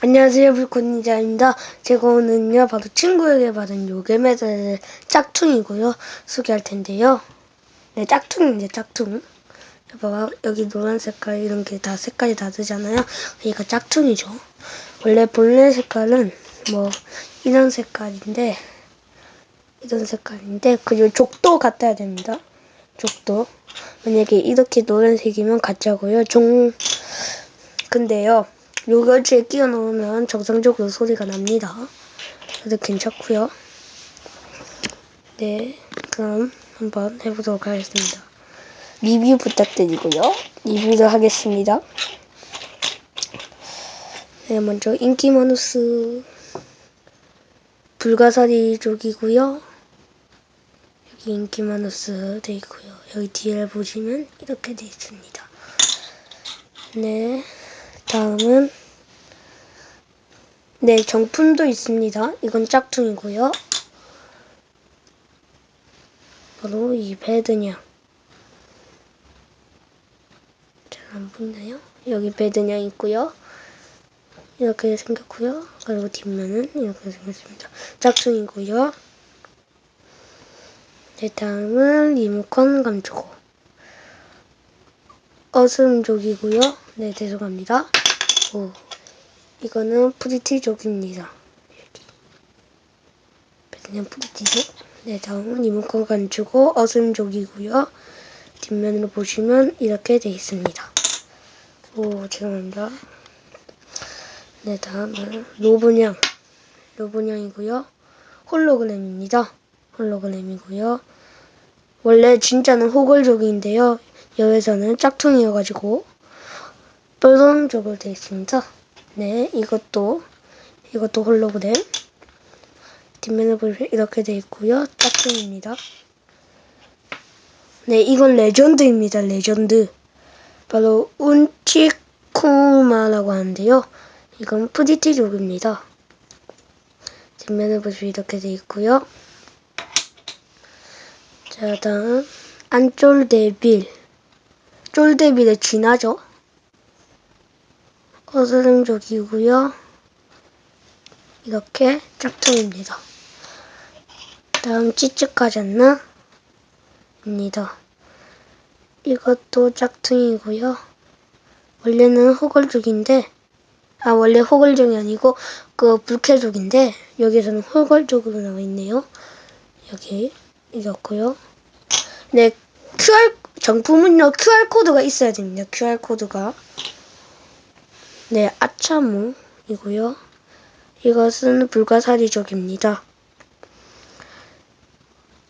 안녕하세요 불꽃nin자입니다. 제가 오늘은요 바로 친구에게 받은 요괴 메달 짝퉁이고요 소개할 텐데요. 네 짝퉁인데 짝퉁. 봐봐 여기 노란 색깔 이런 게 다 색깔이 다르잖아요. 얘가 짝퉁이죠. 원래 본래 색깔은 뭐 이런 색깔인데 이런 색깔인데 그리고 족도 같아야 됩니다. 족도. 만약에 이렇게 노란색이면 가짜고요. 종 근데요. 요거트에 끼워 넣으면 정상적으로 소리가 납니다. 그래도 괜찮고요. 네, 그럼 한번 해보도록 하겠습니다. 리뷰 부탁드리고요. 리뷰를 하겠습니다. 네, 먼저 인기 마누스 불가사리족이고요. 여기 인기 마누스 돼 있고요. 여기 뒤를 보시면 이렇게 돼 있습니다. 네. 다음은 네 정품도 있습니다. 이건 짝퉁이고요. 바로 이 베드냥 잘안 보이나요? 여기 베드냥 있고요. 이렇게 생겼고요. 그리고 뒷면은 이렇게 생겼습니다. 짝퉁이고요. 네 다음은 리모컨 감초고 어슴족이고요. 네 죄송합니다. 오, 이거는 프리티족입니다. 그냥 프리티족. 네, 다음은 리모컨 간주고 어슴족이고요. 뒷면으로 보시면 이렇게 돼 있습니다. 오, 죄송합니다. 네, 다음은 로브냥. 로브냥이고요. 홀로그램입니다. 홀로그램이고요. 원래 진짜는 호걸족인데요. 여기서는 짝퉁이어가지고 빨간쪽으로 되어 있습니다. 네, 이것도 이것도 홀로그램 뒷면을 보시면 이렇게 되어 있고요. 짝퉁입니다. 네, 이건 레전드입니다. 레전드. 바로 운치쿠마라고 하는데요. 이건 프리티족입니다. 뒷면을 보시면 이렇게 되어 있고요. 자, 다음 안쫄데빌. 쫄데빌의 진화죠. 어스름족이고요. 이렇게 짝퉁입니다. 다음 찌찌까졌나? 입니다. 이것도 짝퉁이고요. 원래는 호걸족인데 아 원래 호걸족이 아니고 그 불쾌족인데 여기서는 호걸족으로 나와 있네요. 여기 이렇고요. 네 QR 정품은요 QR 코드가 있어야 됩니다. QR 코드가 네, 아차무이고요. 이것은 불가사리족입니다.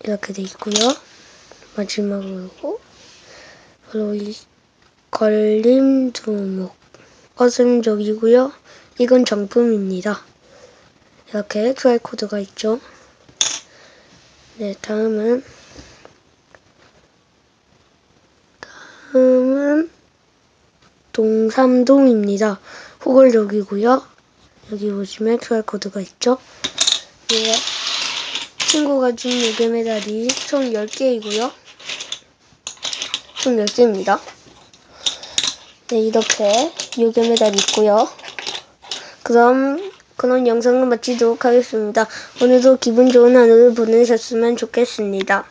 이렇게 돼 있고요. 마지막으로 바로 이 걸림두목 어슴족이고요. 이건 정품입니다. 이렇게 QR코드가 있죠. 네, 다음은 다음은 동삼동입니다. 호걸족이고요. 여기 보시면 QR코드가 있죠. 예. 친구가 준 요괴 메달이 총 10개이고요. 총 10개입니다. 네, 이렇게 요괴 메달이 있고요. 그럼 그런 영상을 마치도록 하겠습니다. 오늘도 기분 좋은 하루를 보내셨으면 좋겠습니다.